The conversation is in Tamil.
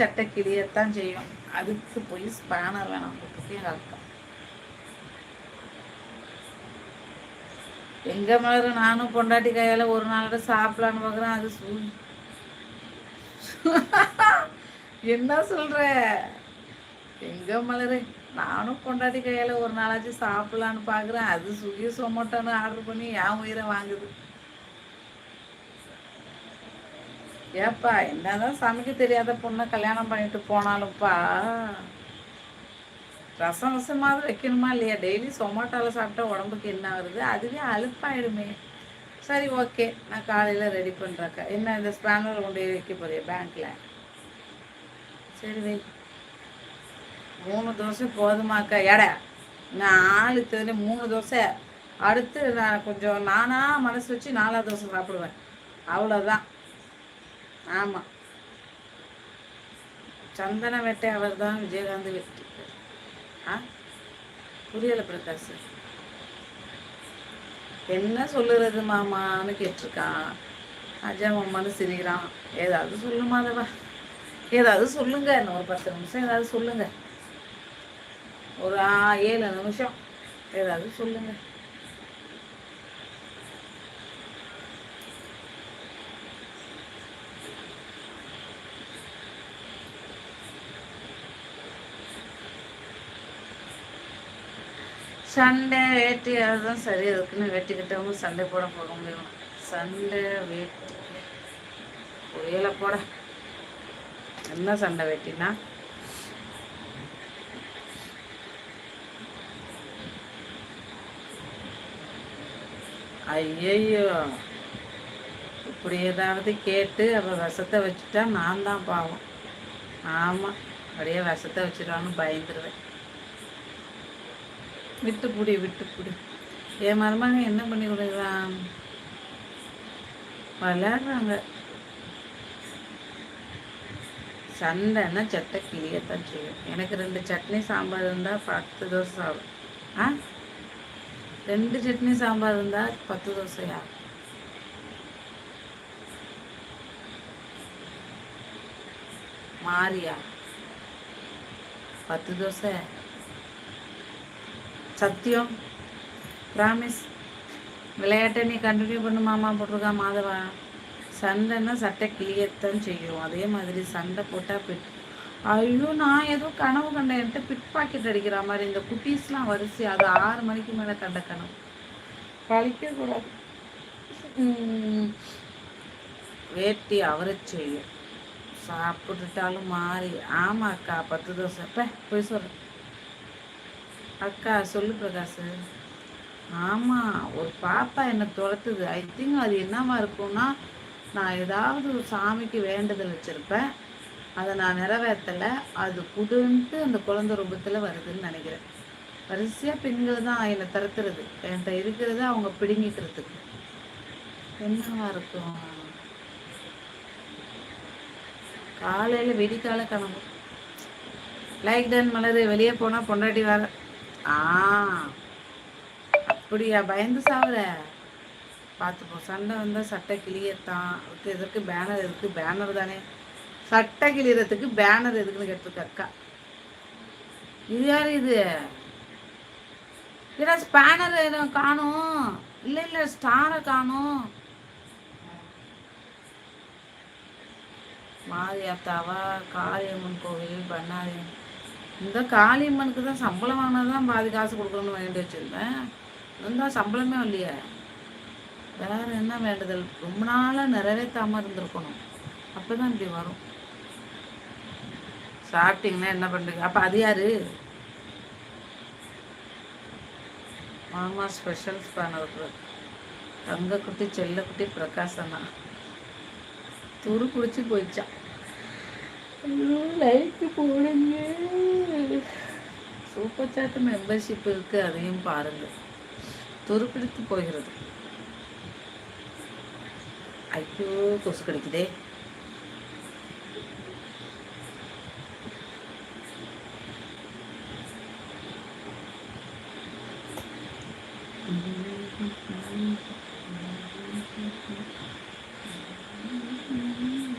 சட்டை கிளியத்தான் செய்யும். அதுக்கு போய் ஸ்பேனர் வேணாம். எங்கள் அக்கா எங்க மலர் நானும் பொண்டாட்டி கையால ஒரு நாளோட சாப்பிடலான்னு பார்க்குறேன் அது சூ என்ன சொல்ற? எங்க மலரு நானும் பொண்டாட்டி கையால ஒரு நாளாச்சும் சாப்பிடலான்னு பார்க்குறேன் அது சுகி சொமோட்டோன்னு ஆர்டர் பண்ணி என் உயிரை வாங்குது. ஏப்பா என்னதான் சமைக்க தெரியாத பொண்ணை கல்யாணம் பண்ணிட்டு போனாலும்ப்பா. ரசம் ரசமாவது வைக்கணுமா இல்லையா? டெய்லி சொமாட்டோவில் சாப்பிட்டா உடம்புக்கு என்ன வருது அதுவே அழுப்பாயிடுமே. சரி ஓகே. நான் காலையில் ரெடி பண்ணுறக்கா என்ன இந்த ஸ்பேனர் கொண்டு போய் வைக்க போறிய பேங்க்கில் சரி வை. மூணு தோசை போதுமாக்கா. எடை நான் ஆளு தெரிஞ்சு மூணு தோசை. அடுத்து நான் கொஞ்சம் நானாக மனசு வச்சு நாலாவது தோசை சாப்பிடுவேன். அவ்வளோதான் ஆமாம் சந்தன வேட்டை அவர் தான் விஜயகாந்த் வெற்றி ஆ? புரியலை பிரகாஷ் என்ன சொல்லுறது மாமான்னு கேட்டிருக்கான். அஜா மாமான்னு சிரிக்கிறான். ஏதாவது சொல்லுமா அதவா ஏதாவது சொல்லுங்க இன்னும் ஒரு பத்து நிமிஷம் ஏதாவது சொல்லுங்க. ஒரு ஏழு நிமிஷம் ஏதாவது சொல்லுங்கள் சண்டை வேட்டி அதுதான் சரி இருக்குன்னு வெட்டிக்கிட்டவங்க சண்டை போட போக முடியும்? சண்டை வேட்டி புயல போட. என்ன சண்டை வேட்டினா ஐயையோ. இப்படி ஏதாவது கேட்டு அவள் விஷத்தை வச்சுட்டா நான் தான் பாவம். ஆமாம் அப்படியே விஷத்தை வச்சுட்டான்னு பயந்துருவேன். விட்டு புடி விட்டு புடி என் மருமக என்ன பண்ணி கொடுக்குறான் விளையாடுறாங்க. சண்டைன்னா சட்டை கிளியத்தான் செய்யும். எனக்கு ரெண்டு சட்னி சாம்பார் இருந்தால் பத்து தோசை ஆகும் ஆ? ரெண்டு சட்னி சாம்பார் இருந்தால் பத்து தோசை ஆகும். மாறியா? பத்து தோசை? சத்தியம். ப்ராமிஸ் விளையாட்டை நீ கண்டினியூ பண்ணு மாமா போட்டிருக்கா மாதவா. சண்டைன்னா சட்டை கிளியத்தான் செய்யும். அதே மாதிரி சண்டை போட்டால் பிட். ஐயோ நான் ஏதோ கனவு கண்டேன். என்கிட்ட பிட் பாக்கெட் அடிக்கிற மாதிரி. இந்த குட்டீஸ்லாம் வரிசை. அது ஆறு மணிக்கு மேலே கண்ட கனவு. கழிக்கக்கூடாது வேட்டி அவரை செய்யும். சாப்பிட்டுட்டாலும் மாறி. ஆமாக்கா பத்து தோசை. போய் சொல்கிறேன் அக்கா சொல்லு பிரகாஷ் ஆமாம் ஒரு பாப்பா என்னை துரத்துது ஐ திங்க் அது என்னவா இருக்கும்னா நான் ஏதாவது ஒரு சாமிக்கு வேண்டுதல் வச்சுருப்பேன். அதை நான் நிறைவேற்றலை. அது புதுன்ட்டு அந்த குழந்தை ரூபத்தில் வருதுன்னு நினைக்கிறேன். வரிசையாக பெண்கள் தான் என்னை தரத்துறது. என்கிட்ட இருக்கிறத அவங்க பிடுங்கிக்கிறதுக்கு. என்னவா இருக்கும்? காலையில் வெடிக்கால கனவு லைக் டன் மலர் வெளியே போனால் பொண்டாட்டி வர ஆ. அப்படியா? பயந்து சாவுற. பார்த்துப்போ. சண்டை வந்தால் சட்டை கிளியத்தான் எதற்கு பேனர் எதுக்கு பேனர் தானே. சட்டை கிளியறதுக்கு பேனர் எதுக்குன்னு கேட்டிருக்க அக்கா. இது யார் இது? ஏன்னா ஸ்பேனர் காணும். இல்லை இல்லை ஸ்டாரை காணும். மாரியாத்தாவா? காளியம்மன் கோவில் பண்ணாரியம்மன் இந்த காளியம்மனுக்கு தான் சம்பளம் வாங்கினா தான் பாதி காசு கொடுக்கணும்னு வேண்டி வச்சுருந்தேன். இருந்தால் சம்பளமே இல்லையே. வேறு என்ன வேண்டுதல்? ரொம்ப நாளாக நிறைவேற்றாமல் இருந்திருக்கணும். அப்போ தான் இப்படி வரும். சாப்பிட்டீங்கன்னா என்ன பண்ணுறீங்க அப்போ அது யார்? மாமா ஸ்பெஷல் ஸ்பேனர் தங்கக்குட்டி செல்லக்குட்டி பிரகாசனா துரு குடிச்சு போயிடுச்சான் லைட்டு போடுங்க. பஞ்சாயத்து மெம்பர்ஷிப் இருக்கு அதையும் பாருங்கள் துருப்பிடித்து போகிறது ஐயோ கொசு கிடைக்குதே Mm-hmm.